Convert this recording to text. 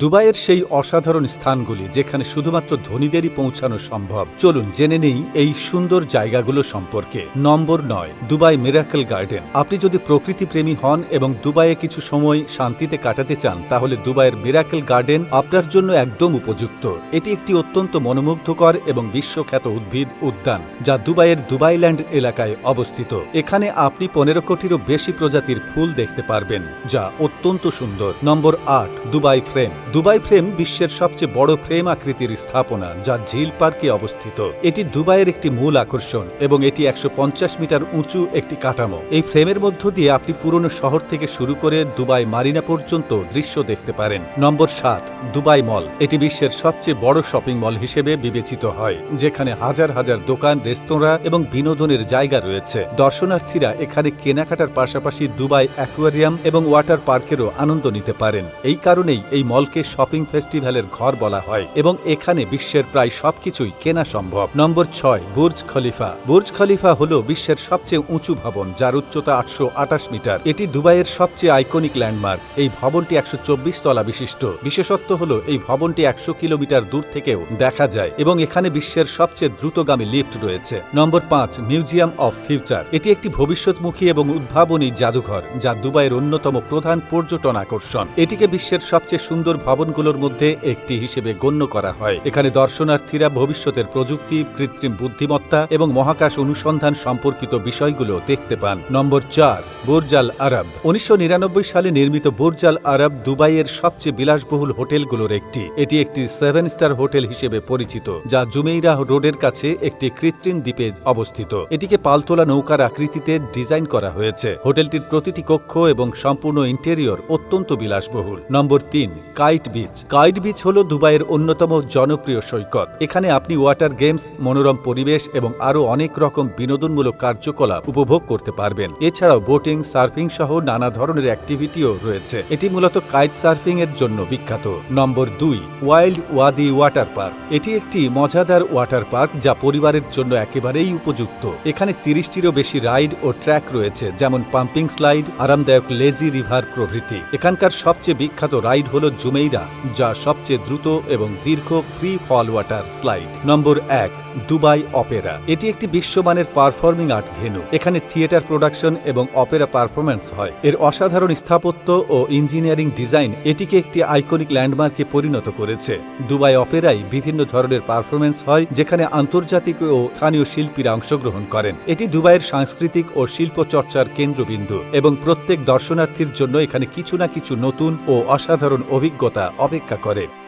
দুবাইয়ের সেই অসাধারণ স্থানগুলি যেখানে শুধুমাত্র ধনীদেরই পৌঁছানো সম্ভব। চলুন জেনে নেই এই সুন্দর জায়গাগুলো সম্পর্কে। নম্বর নয়, দুবাই মিরাকল গার্ডেন। আপনি যদি প্রকৃতি প্রেমী হন এবং দুবাইয়ে কিছু সময় শান্তিতে কাটাতে চান, তাহলে দুবাইয়ের মিরাকল গার্ডেন আপনার জন্য একদম উপযুক্ত। এটি একটি অত্যন্ত মনোমুগ্ধকর এবং বিশ্বখ্যাত উদ্ভিদ উদ্যান, যা দুবাইয়ের দুবাইল্যান্ড এলাকায় অবস্থিত। এখানে আপনি পনেরো কোটিরও বেশি প্রজাতির ফুল দেখতে পারবেন, যা অত্যন্ত সুন্দর। নম্বর আট, দুবাই ফ্রেম। দুবাই ফ্রেম বিশ্বের সবচেয়ে বড় ফ্রেম আকৃতির স্থাপনা, যা ঝিল পার্কে অবস্থিত। এটি দুবাইয়ের একটি মূল আকর্ষণ এবং এটি একশো পঞ্চাশ মিটার উঁচু একটি কাঠামো। এই ফ্রেমের মধ্য দিয়ে আপনি পুরনো শহর থেকে শুরু করে দুবাই মারিনা পর্যন্ত দৃশ্য দেখতে পারেন। নম্বর সাত, দুবাই মল। এটি বিশ্বের সবচেয়ে বড় শপিং মল হিসেবে বিবেচিত হয়, যেখানে হাজার হাজার দোকান, রেস্তোরাঁ এবং বিনোদনের জায়গা রয়েছে। দর্শনার্থীরা এখানে কেনাকাটার পাশাপাশি দুবাই অ্যাকোয়ারিয়াম এবং ওয়াটার পার্কেরও আনন্দ নিতে পারেন। এই কারণেই এই মলকে শপিং ফেস্টিভ্যালের ঘর বলা হয় এবং এখানে বিশ্বের প্রায় সবকিছুই কেনা সম্ভব। নম্বর ছয়, বুর্জ খলিফা। বুর্জ খলিফা হল বিশ্বের সবচেয়ে উঁচু ভবন, যার উচ্চতা আটশো আটাশ মিটার। এটি দুবাইয়ের সবচেয়ে আইকনিক ল্যান্ডমার্ক এই ভবনটি একশো চব্বিশ তলা বিশিষ্ট। বিশেষত্ব হল এই ভবনটি একশো কিলোমিটার দূর থেকেও দেখা যায় এবং এখানে বিশ্বের সবচেয়ে দ্রুতগামী লিফট রয়েছে। নম্বর পাঁচ, মিউজিয়াম অফ ফিউচার। এটি একটি ভবিষ্যৎমুখী এবং উদ্ভাবনী জাদুঘর, যা দুবাইয়ের অন্যতম প্রধান পর্যটন আকর্ষণ। এটিকে বিশ্বের সবচেয়ে সুন্দর ভবনগুলোর মধ্যে একটি হিসেবে গণ্য করা হয়। এখানে দর্শনার্থীরা ভবিষ্যতের প্রযুক্তি, কৃত্রিম বুদ্ধিমত্তা এবং মহাকাশ অনুসন্ধান সম্পর্কিত বিষয়গুলো দেখতে পান। নম্বর চার, বুর্জাল আরব। উনিশশো সালে নির্মিত বুর্জাল আরব দুবাইয়ের সবচেয়ে বিলাসবহুল হোটেলগুলোর একটি। এটি একটি সেভেন স্টার হোটেল হিসেবে পরিচিত, যা জুমেইরা রোডের কাছে একটি কৃত্রিম দ্বীপে অবস্থিত। এটিকে পালতোলা নৌকার আকৃতিতে ডিজাইন করা হয়েছে। হোটেলটির প্রতিটি কক্ষ এবং সম্পূর্ণ ইন্টেরিয়র অত্যন্ত বিলাসবহুল। নম্বর তিন কাইট বিচ। কাইট বিচ হল দুবাইয়ের অন্যতম জনপ্রিয় সৈকত। এখানে আপনি ওয়াটার গেমস, মনোরম পরিবেশ এবং আরও অনেক রকম বিনোদনমূলক কার্যকলাপ উপভোগ করতে পারবেন। এছাড়াও বোটিং, সার্ফিং সহ নানা ধরনের অ্যাক্টিভিটিও রয়েছে। এটি মূলত কাইট সার্ফিং এর জন্য বিখ্যাত। নম্বর দুই, ওয়াইল্ড ওয়াদি ওয়াটার পার্ক। এটি একটি মজাদার ওয়াটার পার্ক যা পরিবারের জন্য একেবারেই উপযুক্ত। এখানে তিরিশটিরও বেশি রাইড ও ট্র্যাক রয়েছে, যেমন পাম্পিং স্লাইড, আরামদায়ক লেজি রিভার প্রভৃতি। এখানকার সবচেয়ে বিখ্যাত রাইড হল জুমেইরা যা সবচেয়ে দ্রুত এবং দীর্ঘ free fall water slide. Number এক, দুবাই অপেরা। এটি একটি বিশ্বমানের পারফর্মিং আর্ট ভেন্যু। এখানে থিয়েটার প্রোডাকশন এবং অপেরা পারফরম্যান্স হয়। এর অসাধারণ স্থাপত্য ও ইঞ্জিনিয়ারিং ডিজাইন এটিকে একটি আইকনিক ল্যান্ডমার্কে পরিণত করেছে। দুবাই অপেরায় বিভিন্ন ধরনের পারফরমেন্স হয়, যেখানে আন্তর্জাতিক ও স্থানীয় শিল্পীরা অংশগ্রহণ করেন। এটি দুবাইয়ের সাংস্কৃতিক ও শিল্প চর্চার কেন্দ্রবিন্দু এবং প্রত্যেক দর্শনার্থীর জন্য এখানে কিছু না কিছু নতুন ও অসাধারণ অভিজ্ঞতা অপেক্ষা করে।